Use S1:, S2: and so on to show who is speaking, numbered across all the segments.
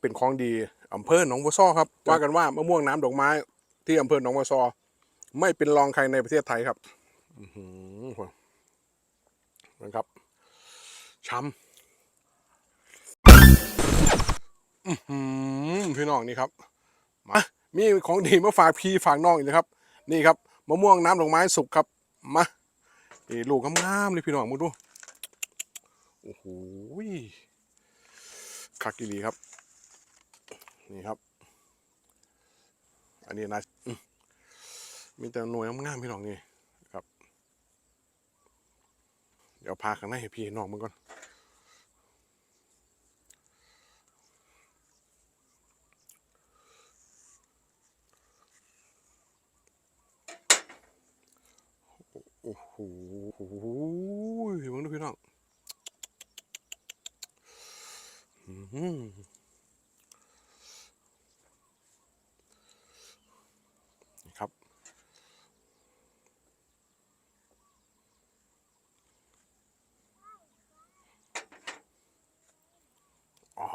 S1: เป็นของดีอำเภอหนองบัวซ้อครับว่ากันว่ามะม่วงน้ำดอกไม้ ที่อำเภอหนองบัวซอ ไม่เป็นรองใครในประเทศไทยครับอื้อหือนะครับช้ำอื้อหือพี่น้องนี่ครับมามีของดีมาฝากพี่ฝากน้องอีกนะครับ นี่ครับมะม่วงน้ำดอกไม้สุกครับมานี่ลูกงามๆเลยพี่น้องมึงดูโอ้โหคักกีรีครับ นี่ครับ อันนี้นะมีแต่หน่วยงามๆพี่น้องนี่ครับ เดี๋ยวพาข้างในให้พี่น้องมึงก่อนโอ้โหมึงดูพี่น้อง อื้อหือนี่ครับ อ๋อ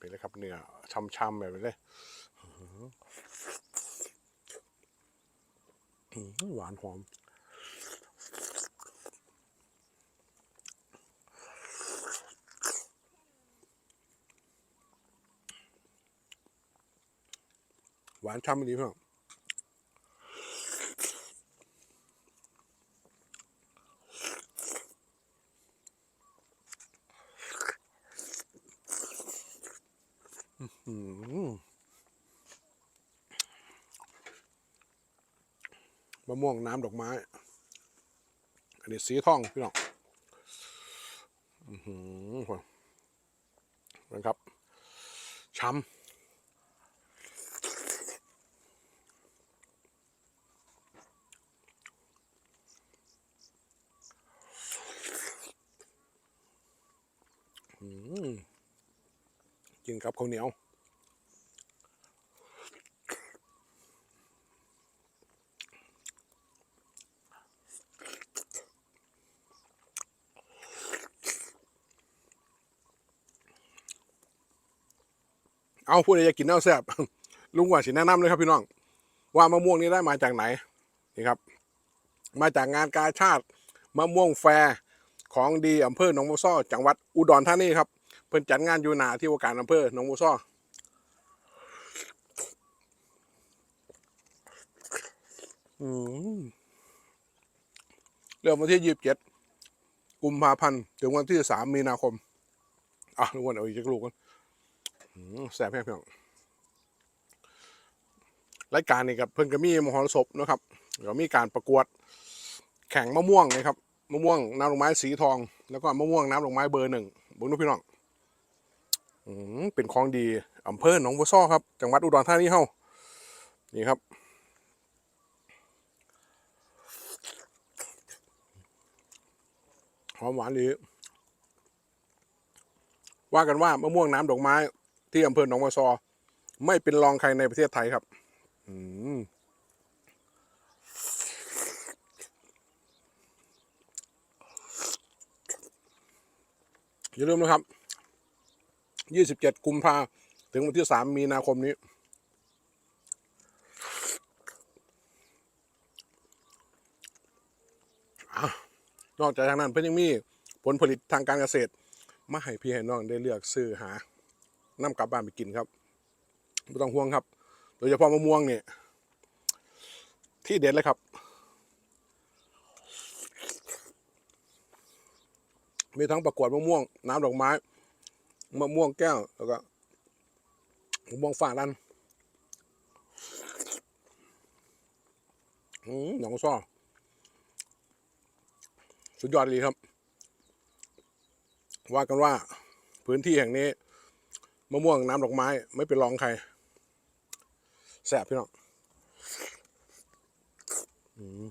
S1: นี่แบนี้เลยครับ เนื้อช่ำๆแบบนี้เลยหวานหอมหวานช่ำดีเพื่อนอื้อหือ มะม่วงน้ำดอกไม้ อันนี้สีทองพี่น้องอือหือนะครับ ช้ำอืม กินกับข้าวเหนียวเอาพูดอะไรจะกินเน่าแซ่บลุงว่าสิแนะนำเลยครับพี่น้อง ว่ามะม่วงนี้ได้มาจากไหนนี่ครับ มาจากงานกาชาติมะม่วงแฟร์ของดีอำเภอหนองบัวซ้อจังหวัดอุดรธานีครับ เพิ่นจัดงานอยู่หนาที่ว่าการอำเภอหนองบัวซ้อเริ่มวันที่ยี่สิบเจ็ดกุมภาพันธ์ถึงวันที่สามมีนาคม อะทุกคนเอาอีกจักลูกกันแซ่บแพงเพียงรายการนี้กับเพิ่นก็มีมหรสพนะครับแล้วมีการประกวดแข่งมะม่วงนะครับมะม่วงน้ำดอกไม้สีทอง แล้วก็มะม่วงน้ำดอกไม้เบอร์หนึ่งบุญนุพี่น้อง เป็นของดีอำเภอหนองบัวซ้อครับ จังหวัดอุดรธานีเฮานี่ครับ หอมหวานดีว่ากันว่ามะม่วงน้ำดอกไม้ที่อำเภอหนองบัวซอ ไม่เป็นรองใครในประเทศไทยครับอืมอย่าลืมนะครับ 27กุมภาถึงวันที่3มีนาคมนี้ นอกจากทางนั้นเพิ่นยังมีผลผลิตทางการเกษตร มาให้พี่ให้น้องได้เลือกซื้อหานำกลับบ้านไปกินครับไม่ต้องห่วงครับ โดยเฉพาะมะม่วงเนี่ยที่เด็ดเลยครับ มีทั้งประกวดมะม่วง น้ำดอกไม้ มะม่วงแก้วแล้วก็มะม่วงฝาดันอืมหนองซ้อสุดยอดเลยครับ ว่ากันว่า พื้นที่แห่งนี้มะม่วงน้ำดอกไม้ ไม่เป็นรองใครแสบพี่น้องอืม